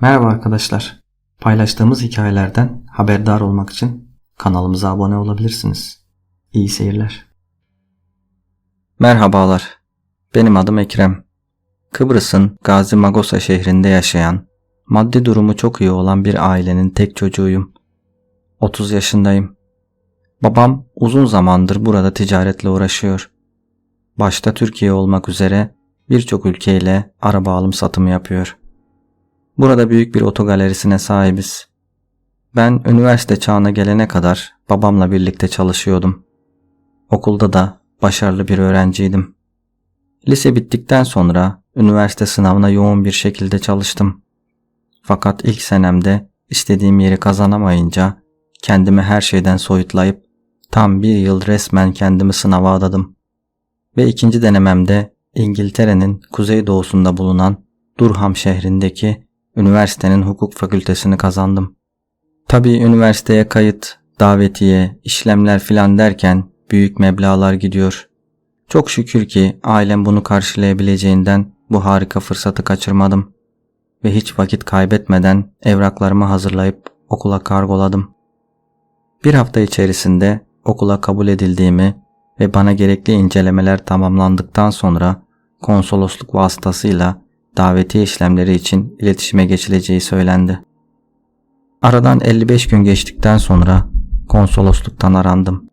Merhaba arkadaşlar. Paylaştığımız hikayelerden haberdar olmak için kanalımıza abone olabilirsiniz. İyi seyirler. Merhabalar. Benim adım Ekrem. Kıbrıs'ın Gazi Magosa şehrinde yaşayan, maddi durumu çok iyi olan bir ailenin tek çocuğuyum. 30 yaşındayım. Babam uzun zamandır burada ticaretle uğraşıyor. Başta Türkiye olmak üzere birçok ülkeyle araba alım satımı yapıyor. Burada büyük bir otogalerisine sahibiz. Ben üniversite çağına gelene kadar babamla birlikte çalışıyordum. Okulda da başarılı bir öğrenciydim. Lise bittikten sonra üniversite sınavına yoğun bir şekilde çalıştım. Fakat ilk senemde istediğim yeri kazanamayınca kendimi her şeyden soyutlayıp tam bir yıl resmen kendimi sınava adadım. Ve ikinci denememde İngiltere'nin kuzeydoğusunda bulunan Durham şehrindeki üniversitenin hukuk fakültesini kazandım. Tabii üniversiteye kayıt, davetiye, işlemler filan derken büyük meblağlar gidiyor. Çok şükür ki ailem bunu karşılayabileceğinden bu harika fırsatı kaçırmadım ve hiç vakit kaybetmeden evraklarımı hazırlayıp okula kargoladım. Bir hafta içerisinde okula kabul edildiğimi ve bana gerekli incelemeler tamamlandıktan sonra konsolosluk vasıtasıyla davetiye işlemleri için iletişime geçileceği söylendi. Aradan 55 gün geçtikten sonra konsolosluktan arandım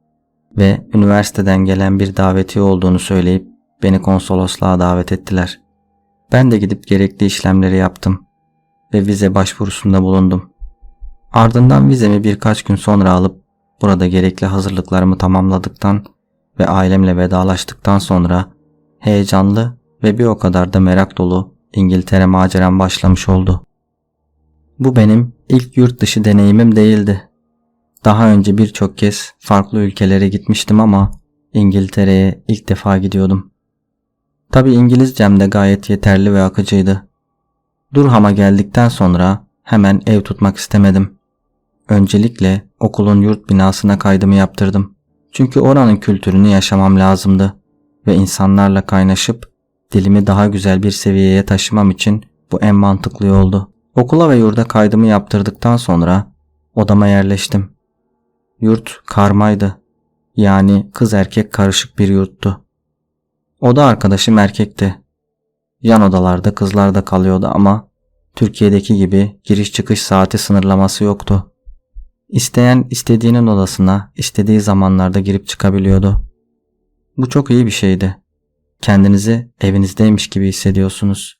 ve üniversiteden gelen bir davetiye olduğunu söyleyip beni konsolosluğa davet ettiler. Ben de gidip gerekli işlemleri yaptım ve vize başvurusunda bulundum. Ardından vizemi birkaç gün sonra alıp burada gerekli hazırlıklarımı tamamladıktan ve ailemle vedalaştıktan sonra heyecanlı ve bir o kadar da merak dolu İngiltere maceram başlamış oldu. Bu benim ilk yurt dışı deneyimim değildi. Daha önce birçok kez farklı ülkelere gitmiştim ama İngiltere'ye ilk defa gidiyordum. Tabi İngilizcem de gayet yeterli ve akıcıydı. Durham'a geldikten sonra hemen ev tutmak istemedim. Öncelikle okulun yurt binasına kaydımı yaptırdım. Çünkü oranın kültürünü yaşamam lazımdı ve insanlarla kaynaşıp dilimi daha güzel bir seviyeye taşımam için bu en mantıklı yoldu. Okula ve yurda kaydımı yaptırdıktan sonra odama yerleştim. Yurt karmaydı. Yani kız erkek karışık bir yurttu. Oda arkadaşım erkekti. Yan odalarda kızlar da kalıyordu ama Türkiye'deki gibi giriş çıkış saati sınırlaması yoktu. İsteyen istediğinin odasına istediği zamanlarda girip çıkabiliyordu. Bu çok iyi bir şeydi. Kendinizi evinizdeymiş gibi hissediyorsunuz.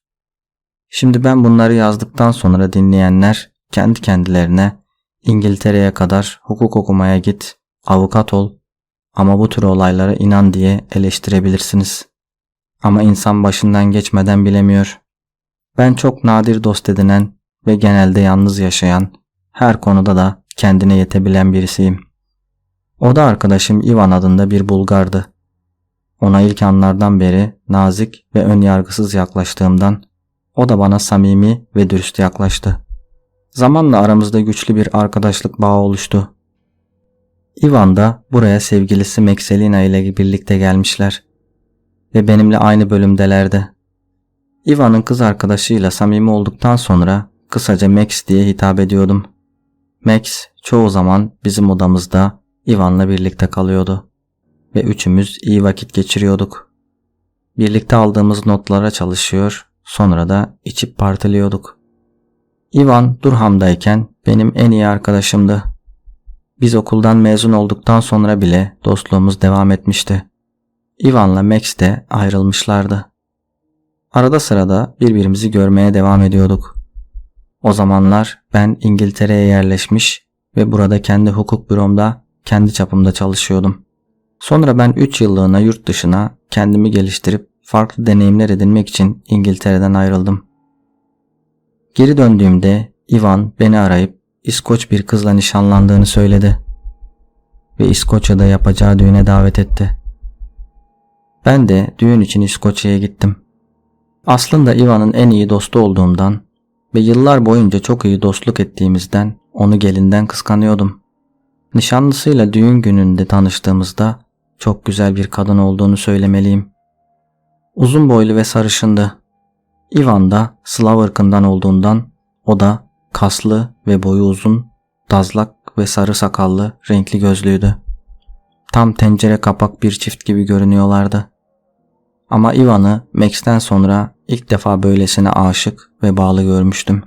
Şimdi ben bunları yazdıktan sonra dinleyenler kendi kendilerine İngiltere'ye kadar hukuk okumaya git, avukat ol ama bu tür olaylara inan diye eleştirebilirsiniz. Ama insan başından geçmeden bilemiyor. Ben çok nadir dost edinen ve genelde yalnız yaşayan, her konuda da kendine yetebilen birisiyim. O da arkadaşım Ivan adında bir Bulgardı. Ona ilk anlardan beri nazik ve ön yargısız yaklaştığımdan o da bana samimi ve dürüst yaklaştı. Zamanla aramızda güçlü bir arkadaşlık bağı oluştu. Ivan da buraya sevgilisi Mekselina ile birlikte gelmişler ve benimle aynı bölümdelerdi. Ivan'ın kız arkadaşıyla samimi olduktan sonra kısaca Max diye hitap ediyordum. Max çoğu zaman bizim odamızda Ivan'la birlikte kalıyordu ve üçümüz iyi vakit geçiriyorduk. Birlikte aldığımız notlara çalışıyor, sonra da içip partiliyorduk. Ivan Durham'dayken benim en iyi arkadaşımdı. Biz okuldan mezun olduktan sonra bile dostluğumuz devam etmişti. Ivan'la Max de ayrılmışlardı. Arada sırada birbirimizi görmeye devam ediyorduk. O zamanlar ben İngiltere'ye yerleşmiş ve burada kendi hukuk büromda kendi çapımda çalışıyordum. Sonra ben 3 yıllığına yurt dışına kendimi geliştirip farklı deneyimler edinmek için İngiltere'den ayrıldım. Geri döndüğümde Ivan beni arayıp İskoç bir kızla nişanlandığını söyledi ve İskoçya'da yapacağı düğüne davet etti. Ben de düğün için İskoçya'ya gittim. Aslında Ivan'ın en iyi dostu olduğumdan ve yıllar boyunca çok iyi dostluk ettiğimizden onu gelinden kıskanıyordum. Nişanlısıyla düğün gününde tanıştığımızda çok güzel bir kadın olduğunu söylemeliyim. Uzun boylu ve sarışındı. Ivan da Slav ırkından olduğundan O da kaslı ve boyu uzun, dazlak ve sarı sakallı, renkli gözlüydü. Tam tencere kapak bir çift gibi görünüyorlardı. Ama Ivan'ı Max'ten sonra ilk defa böylesine aşık ve bağlı görmüştüm.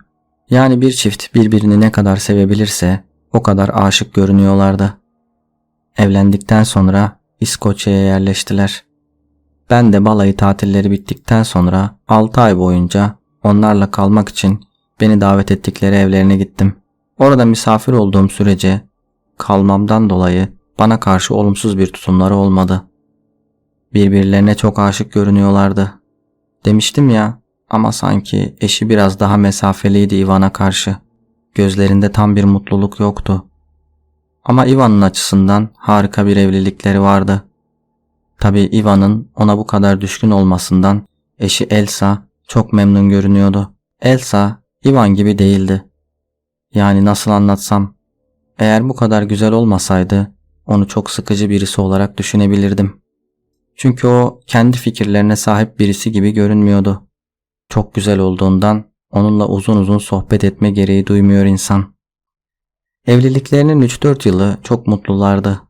Yani bir çift birbirini ne kadar sevebilirse o kadar aşık görünüyorlardı. Evlendikten sonra İskoçya'ya yerleştiler. Ben de balayı tatilleri bittikten sonra 6 ay boyunca onlarla kalmak için beni davet ettikleri evlerine gittim. Orada misafir olduğum sürece kalmamdan dolayı bana karşı olumsuz bir tutumları olmadı. Birbirlerine çok aşık görünüyorlardı. Demiştim ya ama sanki eşi biraz daha mesafeliydi Ivan'a karşı. Gözlerinde tam bir mutluluk yoktu. Ama Ivan'ın açısından harika bir evlilikleri vardı. Tabi Ivan'ın ona bu kadar düşkün olmasından eşi Elsa çok memnun görünüyordu. Elsa Ivan gibi değildi. Yani nasıl anlatsam eğer bu kadar güzel olmasaydı onu çok sıkıcı birisi olarak düşünebilirdim. Çünkü o kendi fikirlerine sahip birisi gibi görünmüyordu. Çok güzel olduğundan onunla uzun uzun sohbet etme gereği duymuyor insan. Evliliklerinin 3-4 yılı çok mutlulardı.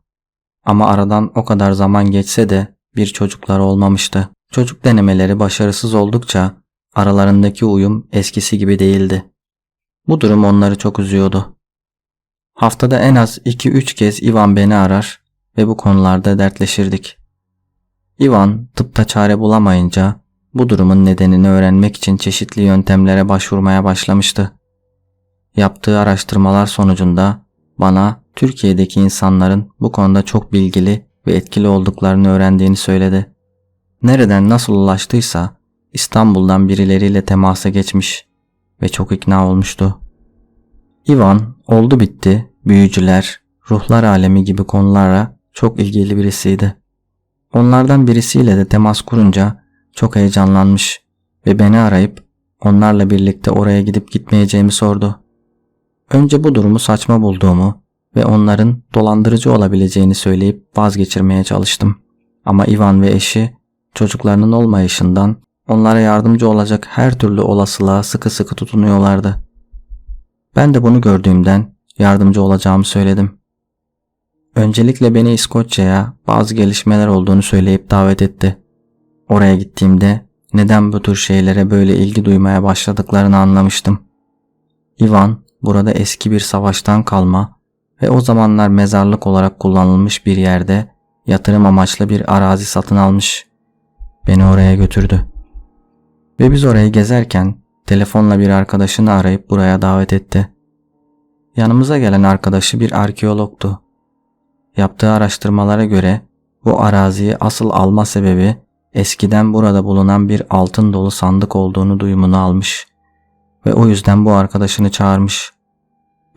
Ama aradan o kadar zaman geçse de bir çocukları olmamıştı. Çocuk denemeleri başarısız oldukça aralarındaki uyum eskisi gibi değildi. Bu durum onları çok üzüyordu. Haftada en az 2-3 kez Ivan beni arar ve bu konularda dertleşirdik. Ivan tıpta çare bulamayınca bu durumun nedenini öğrenmek için çeşitli yöntemlere başvurmaya başlamıştı. Yaptığı araştırmalar sonucunda bana Türkiye'deki insanların bu konuda çok bilgili ve etkili olduklarını öğrendiğini söyledi. Nereden nasıl ulaştıysa İstanbul'dan birileriyle temasa geçmiş ve çok ikna olmuştu. Ivan oldu bitti, büyücüler, ruhlar alemi gibi konulara çok ilgili birisiydi. Onlardan birisiyle de temas kurunca çok heyecanlanmış ve beni arayıp onlarla birlikte oraya gidip gitmeyeceğimi sordu. Önce bu durumu saçma bulduğumu ve onların dolandırıcı olabileceğini söyleyip vazgeçirmeye çalıştım. Ama Ivan ve eşi çocuklarının olmayışından onlara yardımcı olacak her türlü olasılığa sıkı sıkı tutunuyorlardı. Ben de bunu gördüğümden yardımcı olacağımı söyledim. Öncelikle beni İskoçya'ya bazı gelişmeler olduğunu söyleyip davet etti. Oraya gittiğimde neden bu tür şeylere böyle ilgi duymaya başladıklarını anlamıştım. Ivan burada eski bir savaştan kalma ve o zamanlar mezarlık olarak kullanılmış bir yerde yatırım amaçlı bir arazi satın almış. Beni oraya götürdü. Ve biz orayı gezerken telefonla bir arkadaşını arayıp buraya davet etti. Yanımıza gelen arkadaşı bir arkeologtu. Yaptığı araştırmalara göre bu araziyi asıl alma sebebi eskiden burada bulunan bir altın dolu sandık olduğunu duyumunu almış ve o yüzden bu arkadaşını çağırmış.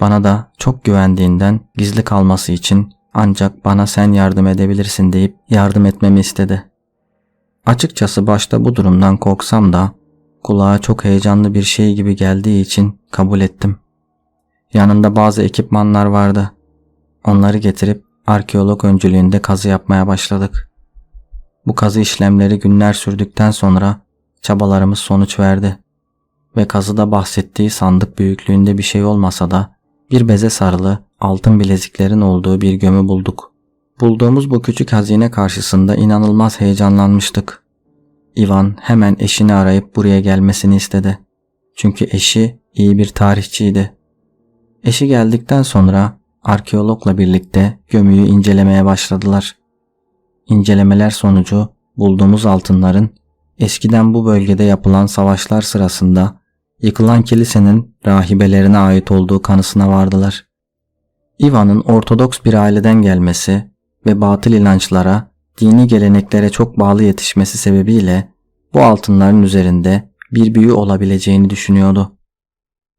Bana da çok güvendiğinden gizli kalması için ancak bana sen yardım edebilirsin deyip yardım etmemi istedi. Açıkçası başta bu durumdan korksam da kulağa çok heyecanlı bir şey gibi geldiği için kabul ettim. Yanında bazı ekipmanlar vardı. Onları getirip arkeolog öncülüğünde kazı yapmaya başladık. Bu kazı işlemleri günler sürdükten sonra çabalarımız sonuç verdi ve kazıda bahsettiği sandık büyüklüğünde bir şey olmasa da bir beze sarılı altın bileziklerin olduğu bir gömü bulduk. Bulduğumuz bu küçük hazine karşısında inanılmaz heyecanlanmıştık. Ivan hemen eşini arayıp buraya gelmesini istedi. Çünkü eşi iyi bir tarihçiydi. Eşi geldikten sonra arkeologla birlikte gömüyü incelemeye başladılar. İncelemeler sonucu bulduğumuz altınların eskiden bu bölgede yapılan savaşlar sırasında yıkılan kilisenin rahibelerine ait olduğu kanısına vardılar. Ivan'ın Ortodoks bir aileden gelmesi ve batıl inançlara, dini geleneklere çok bağlı yetişmesi sebebiyle bu altınların üzerinde bir büyü olabileceğini düşünüyordu.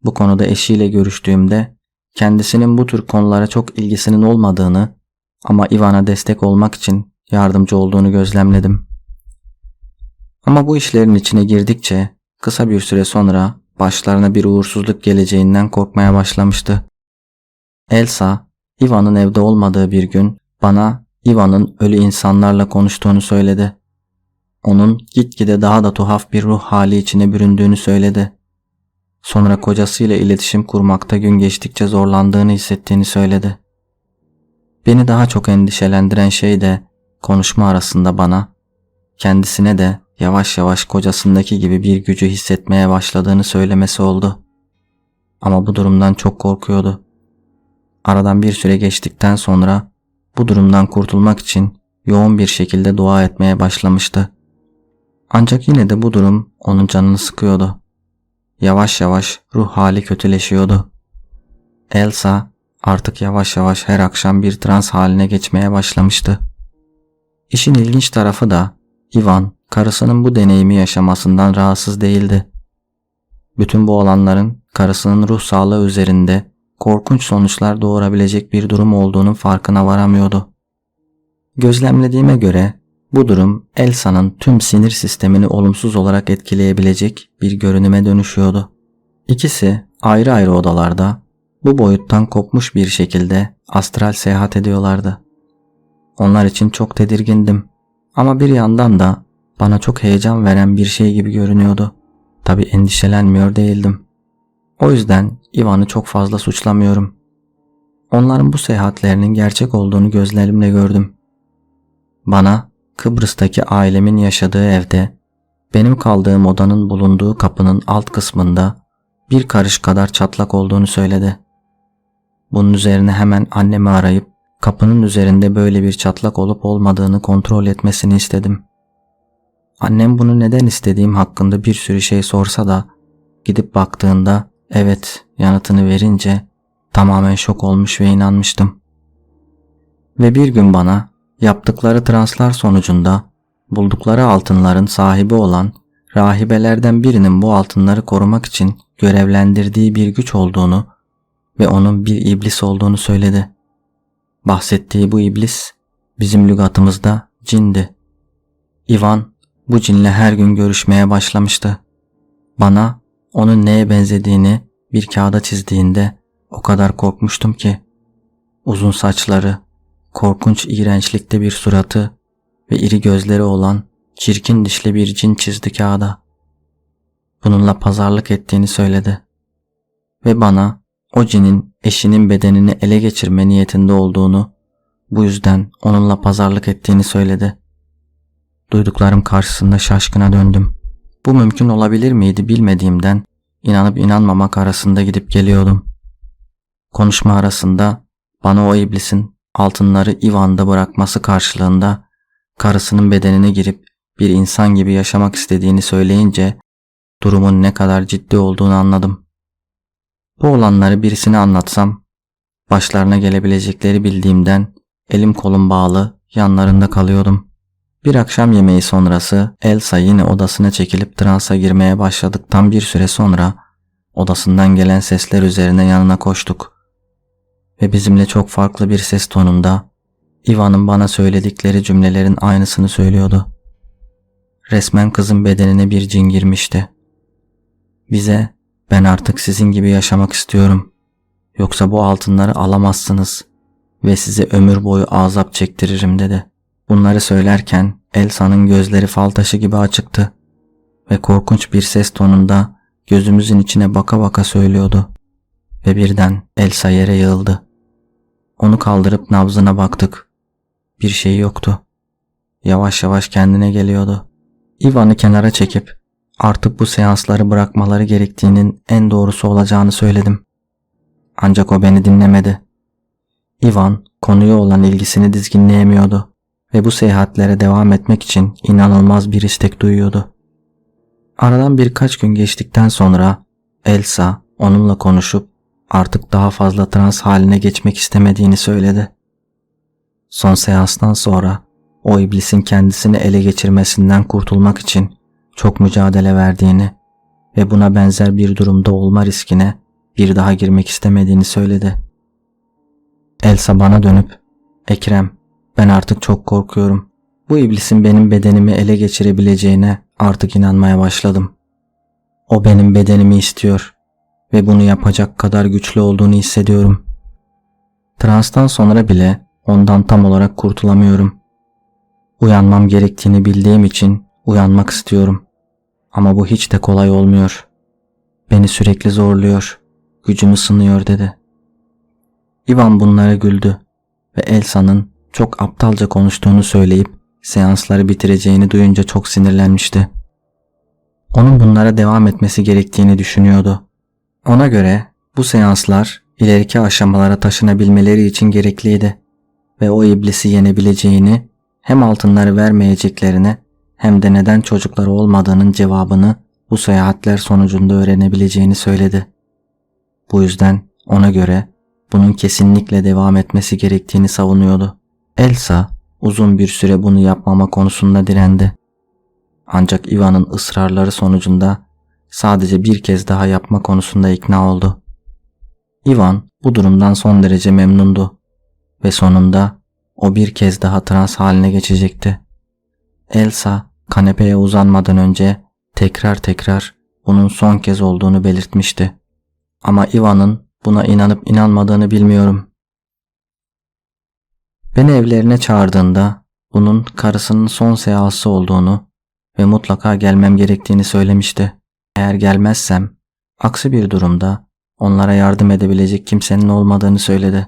Bu konuda eşiyle görüştüğümde kendisinin bu tür konulara çok ilgisinin olmadığını ama Ivan'a destek olmak için yardımcı olduğunu gözlemledim. Ama bu işlerin içine girdikçe kısa bir süre sonra başlarına bir uğursuzluk geleceğinden korkmaya başlamıştı. Elsa, Ivan'ın evde olmadığı bir gün bana Ivan'ın ölü insanlarla konuştuğunu söyledi. Onun gitgide daha da tuhaf bir ruh hali içine büründüğünü söyledi. Sonra kocasıyla iletişim kurmakta gün geçtikçe zorlandığını hissettiğini söyledi. Beni daha çok endişelendiren şey de konuşma arasında bana, kendisine de yavaş yavaş kocasındaki gibi bir gücü hissetmeye başladığını söylemesi oldu. Ama bu durumdan çok korkuyordu. Aradan bir süre geçtikten sonra bu durumdan kurtulmak için yoğun bir şekilde dua etmeye başlamıştı. Ancak yine de bu durum onun canını sıkıyordu. Yavaş yavaş ruh hali kötüleşiyordu. Elsa artık yavaş yavaş her akşam bir trans haline geçmeye başlamıştı. İşin ilginç tarafı da Ivan karısının bu deneyimi yaşamasından rahatsız değildi. Bütün bu olanların karısının ruh sağlığı üzerinde korkunç sonuçlar doğurabilecek bir durum olduğunun farkına varamıyordu. Gözlemlediğime göre bu durum Elsa'nın tüm sinir sistemini olumsuz olarak etkileyebilecek bir görünüme dönüşüyordu. İkisi ayrı ayrı odalarda bu boyuttan kopmuş bir şekilde astral seyahat ediyorlardı. Onlar için çok tedirgindim ama bir yandan da bana çok heyecan veren bir şey gibi görünüyordu. Tabi endişelenmiyor değildim. O yüzden Ivan'ı çok fazla suçlamıyorum. Onların bu seyahatlerinin gerçek olduğunu gözlerimle gördüm. Bana Kıbrıs'taki ailemin yaşadığı evde benim kaldığım odanın bulunduğu kapının alt kısmında bir karış kadar çatlak olduğunu söyledi. Bunun üzerine hemen annemi arayıp kapının üzerinde böyle bir çatlak olup olmadığını kontrol etmesini istedim. Annem bunu neden istediğim hakkında bir sürü şey sorsa da gidip baktığında evet yanıtını verince tamamen şok olmuş ve inanmıştım. Ve bir gün bana yaptıkları translar sonucunda buldukları altınların sahibi olan rahibelerden birinin bu altınları korumak için görevlendirdiği bir güç olduğunu ve onun bir iblis olduğunu söyledi. Bahsettiği bu iblis bizim lügatımızda cindi. Ivan bu cinle her gün görüşmeye başlamıştı. Bana onun neye benzediğini bir kağıda çizdiğinde o kadar korkmuştum ki. Uzun saçları, korkunç iğrençlikte bir suratı ve iri gözleri olan çirkin dişli bir cin çizdi kağıda. Bununla pazarlık ettiğini söyledi. Ve bana o cinin eşinin bedenini ele geçirme niyetinde olduğunu, bu yüzden onunla pazarlık ettiğini söyledi. Duyduklarım karşısında şaşkına döndüm. Bu mümkün olabilir miydi bilmediğimden inanıp inanmamak arasında gidip geliyordum. Konuşma arasında bana o iblisin altınları Ivan'da bırakması karşılığında karısının bedenine girip bir insan gibi yaşamak istediğini söyleyince durumun ne kadar ciddi olduğunu anladım. Bu olanları birisine anlatsam başlarına gelebilecekleri bildiğimden elim kolum bağlı yanlarında kalıyordum. Bir akşam yemeği sonrası Elsa yine odasına çekilip transa girmeye başladıktan bir süre sonra odasından gelen sesler üzerine yanına koştuk. Ve bizimle çok farklı bir ses tonunda Ivan'ın bana söyledikleri cümlelerin aynısını söylüyordu. Resmen kızın bedenine bir cin girmişti. Bize ben artık sizin gibi yaşamak istiyorum. Yoksa bu altınları alamazsınız ve size ömür boyu azap çektiririm dedi. Bunları söylerken Elsa'nın gözleri fal taşı gibi açıktı ve korkunç bir ses tonunda gözümüzün içine baka baka söylüyordu. Ve birden Elsa yere yığıldı. Onu kaldırıp nabzına baktık. Bir şey yoktu. Yavaş yavaş kendine geliyordu. Ivan'ı kenara çekip artık bu seansları bırakmaları gerektiğinin en doğrusu olacağını söyledim. Ancak o beni dinlemedi. Ivan konuya olan ilgisini dizginleyemiyordu ve bu seyahatlere devam etmek için inanılmaz bir istek duyuyordu. Aradan birkaç gün geçtikten sonra Elsa onunla konuşup artık daha fazla trans haline geçmek istemediğini söyledi. Son seanstan sonra o iblisin kendisini ele geçirmesinden kurtulmak için çok mücadele verdiğini ve buna benzer bir durumda olma riskine bir daha girmek istemediğini söyledi. Elsa bana dönüp Ekrem ben artık çok korkuyorum. Bu iblisin benim bedenimi ele geçirebileceğine artık inanmaya başladım. O benim bedenimi istiyor ve bunu yapacak kadar güçlü olduğunu hissediyorum. Transtan sonra bile ondan tam olarak kurtulamıyorum. Uyanmam gerektiğini bildiğim için uyanmak istiyorum. Ama bu hiç de kolay olmuyor. Beni sürekli zorluyor, gücümü sınıyor dedi. Ivan bunlara güldü ve Elsa'nın çok aptalca konuştuğunu söyleyip seansları bitireceğini duyunca çok sinirlenmişti. Onun bunlara devam etmesi gerektiğini düşünüyordu. Ona göre bu seanslar ileriki aşamalara taşınabilmeleri için gerekliydi ve o iblisi yenebileceğini hem altınları vermeyeceklerini hem de neden çocukları olmadığının cevabını bu seyahatler sonucunda öğrenebileceğini söyledi. Bu yüzden ona göre bunun kesinlikle devam etmesi gerektiğini savunuyordu. Elsa uzun bir süre bunu yapmama konusunda direndi. Ancak Ivan'ın ısrarları sonucunda sadece bir kez daha yapma konusunda ikna oldu. Ivan bu durumdan son derece memnundu ve sonunda o bir kez daha trans haline geçecekti. Elsa kanepeye uzanmadan önce tekrar tekrar bunun son kez olduğunu belirtmişti. Ama Ivan'ın buna inanıp inanmadığını bilmiyorum. Beni evlerine çağırdığında bunun karısının son seansı olduğunu ve mutlaka gelmem gerektiğini söylemişti. Eğer gelmezsem aksi bir durumda onlara yardım edebilecek kimsenin olmadığını söyledi.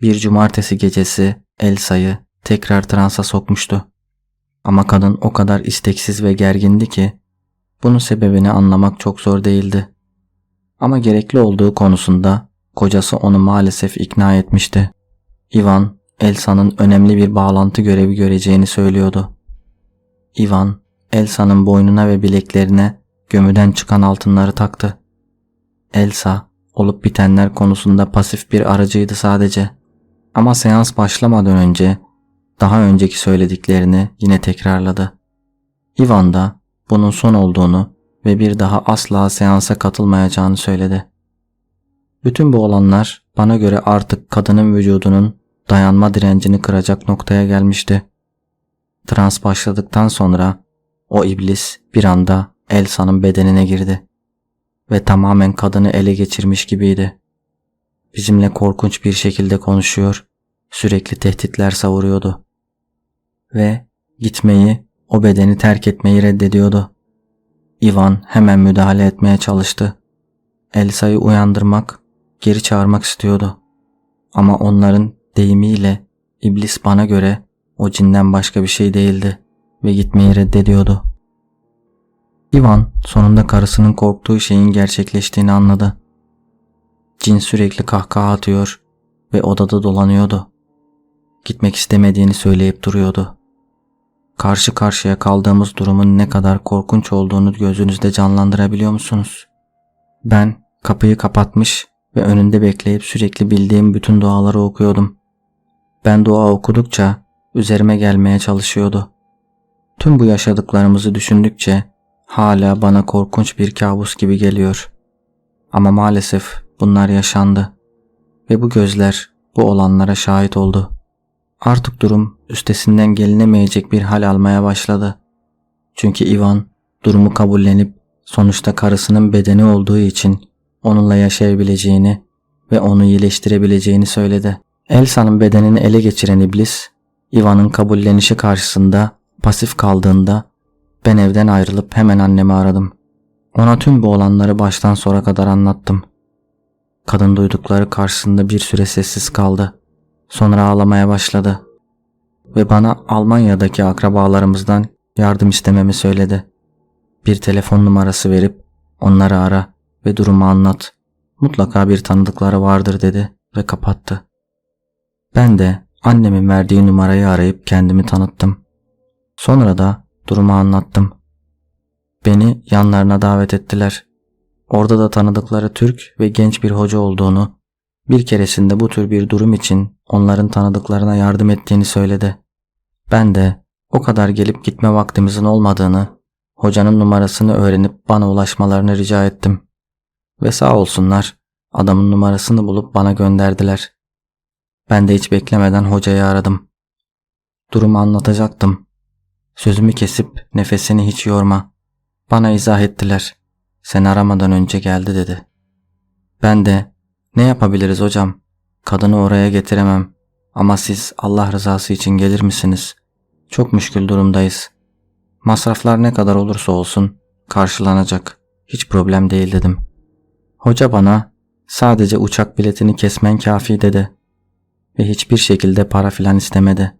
Bir cumartesi gecesi Elsa'yı tekrar transa sokmuştu. Ama kadın o kadar isteksiz ve gergindi ki bunun sebebini anlamak çok zor değildi. Ama gerekli olduğu konusunda kocası onu maalesef ikna etmişti. Ivan, Elsa'nın önemli bir bağlantı görevi göreceğini söylüyordu. Ivan, Elsa'nın boynuna ve bileklerine gömüden çıkan altınları taktı. Elsa, olup bitenler konusunda pasif bir aracıydı sadece. Ama seans başlamadan önce daha önceki söylediklerini yine tekrarladı. Ivan da bunun son olduğunu ve bir daha asla seansa katılmayacağını söyledi. Bütün bu olanlar bana göre artık kadının vücudunun dayanma direncini kıracak noktaya gelmişti. Trans başladıktan sonra o iblis bir anda Elsa'nın bedenine girdi ve tamamen kadını ele geçirmiş gibiydi. Bizimle korkunç bir şekilde konuşuyor, sürekli tehditler savuruyordu. Ve gitmeyi, o bedeni terk etmeyi reddediyordu. Ivan hemen müdahale etmeye çalıştı. Elsa'yı uyandırmak, geri çağırmak istiyordu. Ama onların deyimiyle iblis bana göre o cinden başka bir şey değildi ve gitmeyi reddediyordu. Ivan sonunda karısının korktuğu şeyin gerçekleştiğini anladı. Cin sürekli kahkaha atıyor ve odada dolanıyordu. Gitmek istemediğini söyleyip duruyordu. Karşı karşıya kaldığımız durumun ne kadar korkunç olduğunu gözünüzde canlandırabiliyor musunuz? Ben kapıyı kapatmış ve önünde bekleyip sürekli bildiğim bütün duaları okuyordum. Ben dua okudukça üzerime gelmeye çalışıyordu. Tüm bu yaşadıklarımızı düşündükçe hala bana korkunç bir kabus gibi geliyor. Ama maalesef bunlar yaşandı ve bu gözler bu olanlara şahit oldu. Artık durum üstesinden gelinemeyecek bir hal almaya başladı. Çünkü Ivan durumu kabullenip sonuçta karısının bedeni olduğu için onunla yaşayabileceğini ve onu iyileştirebileceğini söyledi. Elsa'nın bedenini ele geçiren iblis, Ivan'ın kabullenişi karşısında pasif kaldığında ben evden ayrılıp hemen annemi aradım. Ona tüm bu olanları baştan sona kadar anlattım. Kadın duydukları karşısında bir süre sessiz kaldı. Sonra ağlamaya başladı. Ve bana Almanya'daki akrabalarımızdan yardım istememi söyledi. Bir telefon numarası verip onları ara ve durumu anlat. Mutlaka bir tanıdıkları vardır dedi ve kapattı. Ben de annemin verdiği numarayı arayıp kendimi tanıttım. Sonra da durumu anlattım. Beni yanlarına davet ettiler. Orada da tanıdıkları Türk ve genç bir hoca olduğunu, bir keresinde bu tür bir durum için onların tanıdıklarına yardım ettiğini söyledi. Ben de o kadar gelip gitme vaktimizin olmadığını, hocanın numarasını öğrenip bana ulaşmalarını rica ettim. Ve sağ olsunlar adamın numarasını bulup bana gönderdiler. Ben de hiç beklemeden hocayı aradım. Durumu anlatacaktım. Sözümü kesip nefesini hiç yorma. Bana izah ettiler. Sen aramadan önce geldi dedi. Ben de ne yapabiliriz hocam? Kadını oraya getiremem. Ama siz Allah rızası için gelir misiniz? Çok müşkül durumdayız. Masraflar ne kadar olursa olsun karşılanacak. Hiç problem değil dedim. Hoca bana sadece uçak biletini kesmen kafi dedi. Ve hiçbir şekilde para filan istemedi.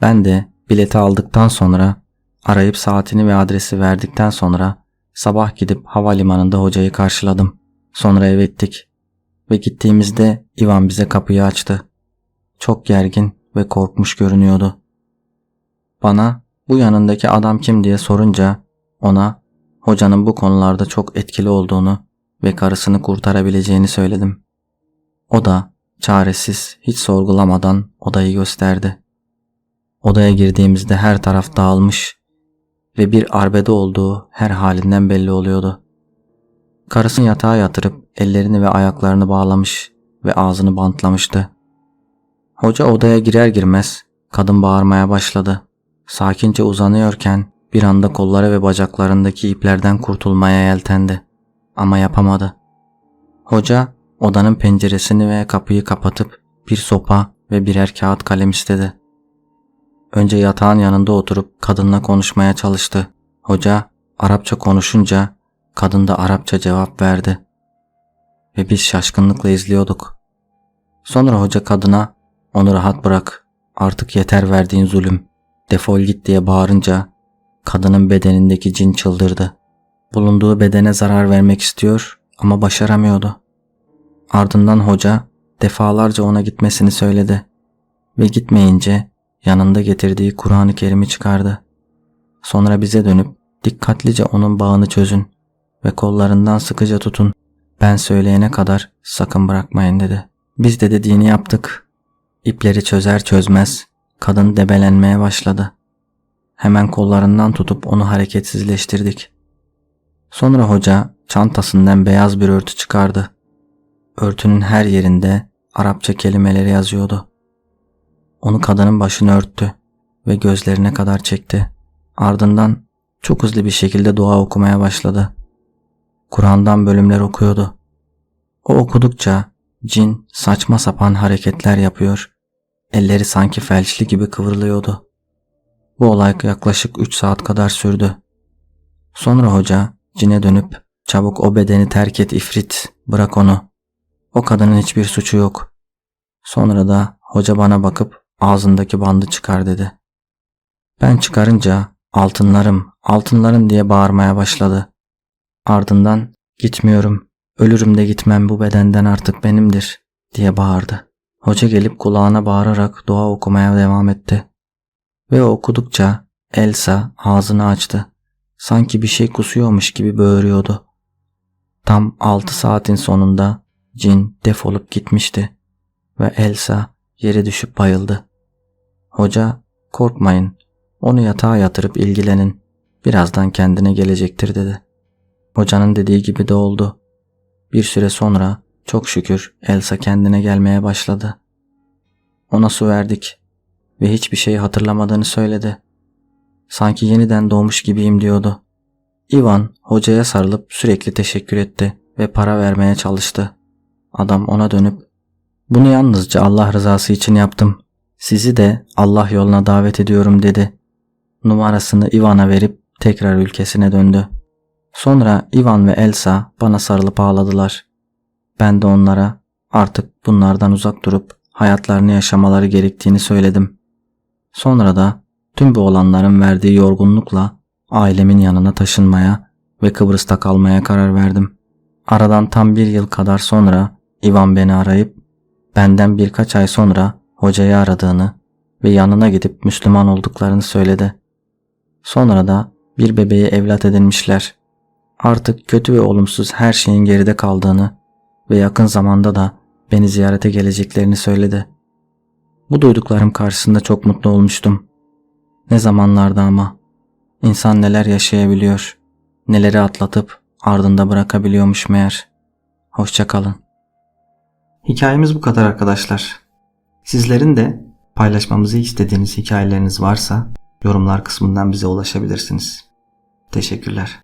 Ben de bileti aldıktan sonra arayıp saatini ve adresi verdikten sonra sabah gidip havalimanında hocayı karşıladım. Sonra eve gittik. Ve gittiğimizde Ivan bize kapıyı açtı. Çok gergin ve korkmuş görünüyordu. Bana bu yanındaki adam kim diye sorunca ona hocanın bu konularda çok etkili olduğunu ve karısını kurtarabileceğini söyledim. O da çaresiz hiç sorgulamadan odayı gösterdi. Odaya girdiğimizde her taraf dağılmış ve bir arbede olduğu her halinden belli oluyordu. Karısını yatağa yatırıp ellerini ve ayaklarını bağlamış ve ağzını bantlamıştı. Hoca odaya girer girmez kadın bağırmaya başladı. Sakince uzanıyorken bir anda kolları ve bacaklarındaki iplerden kurtulmaya yeltendi. Ama yapamadı. Hoca odanın penceresini ve kapıyı kapatıp bir sopa ve birer kağıt kalem istedi. Önce yatağın yanında oturup kadınla konuşmaya çalıştı. Hoca Arapça konuşunca kadın da Arapça cevap verdi. Ve biz şaşkınlıkla izliyorduk. Sonra hoca kadına onu rahat bırak artık yeter verdiğin zulüm defol git diye bağırınca kadının bedenindeki cin çıldırdı. Bulunduğu bedene zarar vermek istiyor ama başaramıyordu. Ardından hoca defalarca ona gitmesini söyledi ve gitmeyince yanında getirdiği Kur'an-ı Kerim'i çıkardı. Sonra bize dönüp dikkatlice onun bağını çözün ve kollarından sıkıca tutun. Ben söyleyene kadar sakın bırakmayın dedi. Biz de dediğini yaptık. İpleri çözer çözmez kadın debelenmeye başladı. Hemen kollarından tutup onu hareketsizleştirdik. Sonra hoca çantasından beyaz bir örtü çıkardı. Örtünün her yerinde Arapça kelimeleri yazıyordu. Onu kadının başını örttü ve gözlerine kadar çekti. Ardından çok hızlı bir şekilde dua okumaya başladı. Kur'an'dan bölümler okuyordu. O okudukça cin saçma sapan hareketler yapıyor. Elleri sanki felçli gibi kıvrılıyordu. Bu olay yaklaşık 3 saat kadar sürdü. Sonra hoca cine dönüp çabuk o bedeni terk et ifrit bırak onu. O kadının hiçbir suçu yok. Sonra da hoca bana bakıp ağzındaki bandı çıkar dedi. Ben çıkarınca altınlarım altınlarım diye bağırmaya başladı. Ardından gitmiyorum ölürüm de gitmem bu bedenden artık benimdir diye bağırdı. Hoca gelip kulağına bağırarak dua okumaya devam etti. Ve okudukça Elsa ağzını açtı. Sanki bir şey kusuyormuş gibi böğürüyordu. Tam 6 saatin sonunda cin defolup gitmişti ve Elsa yere düşüp bayıldı. Hoca korkmayın onu yatağa yatırıp ilgilenin birazdan kendine gelecektir dedi. Hocanın dediği gibi de oldu. Bir süre sonra çok şükür Elsa kendine gelmeye başladı. Ona su verdik ve hiçbir şey hatırlamadığını söyledi. Sanki yeniden doğmuş gibiyim diyordu. Ivan hocaya sarılıp sürekli teşekkür etti ve para vermeye çalıştı. Adam ona dönüp bunu yalnızca Allah rızası için yaptım. Sizi de Allah yoluna davet ediyorum dedi. Numarasını Ivan'a verip tekrar ülkesine döndü. Sonra Ivan ve Elsa bana sarılıp ağladılar. Ben de onlara artık bunlardan uzak durup hayatlarını yaşamaları gerektiğini söyledim. Sonra da tüm bu olanların verdiği yorgunlukla ailemin yanına taşınmaya ve Kıbrıs'ta kalmaya karar verdim. Aradan tam bir yıl kadar sonra Ivan beni arayıp benden birkaç ay sonra hocayı aradığını ve yanına gidip Müslüman olduklarını söyledi. Sonra da bir bebeği evlat edinmişler. Artık kötü ve olumsuz her şeyin geride kaldığını ve yakın zamanda da beni ziyarete geleceklerini söyledi. Bu duyduklarım karşısında çok mutlu olmuştum. Ne zamanlarda ama. İnsan neler yaşayabiliyor, neleri atlatıp ardında bırakabiliyormuş meğer. Hoşçakalın. Hikayemiz bu kadar arkadaşlar. Sizlerin de paylaşmamızı istediğiniz hikayeleriniz varsa yorumlar kısmından bize ulaşabilirsiniz. Teşekkürler.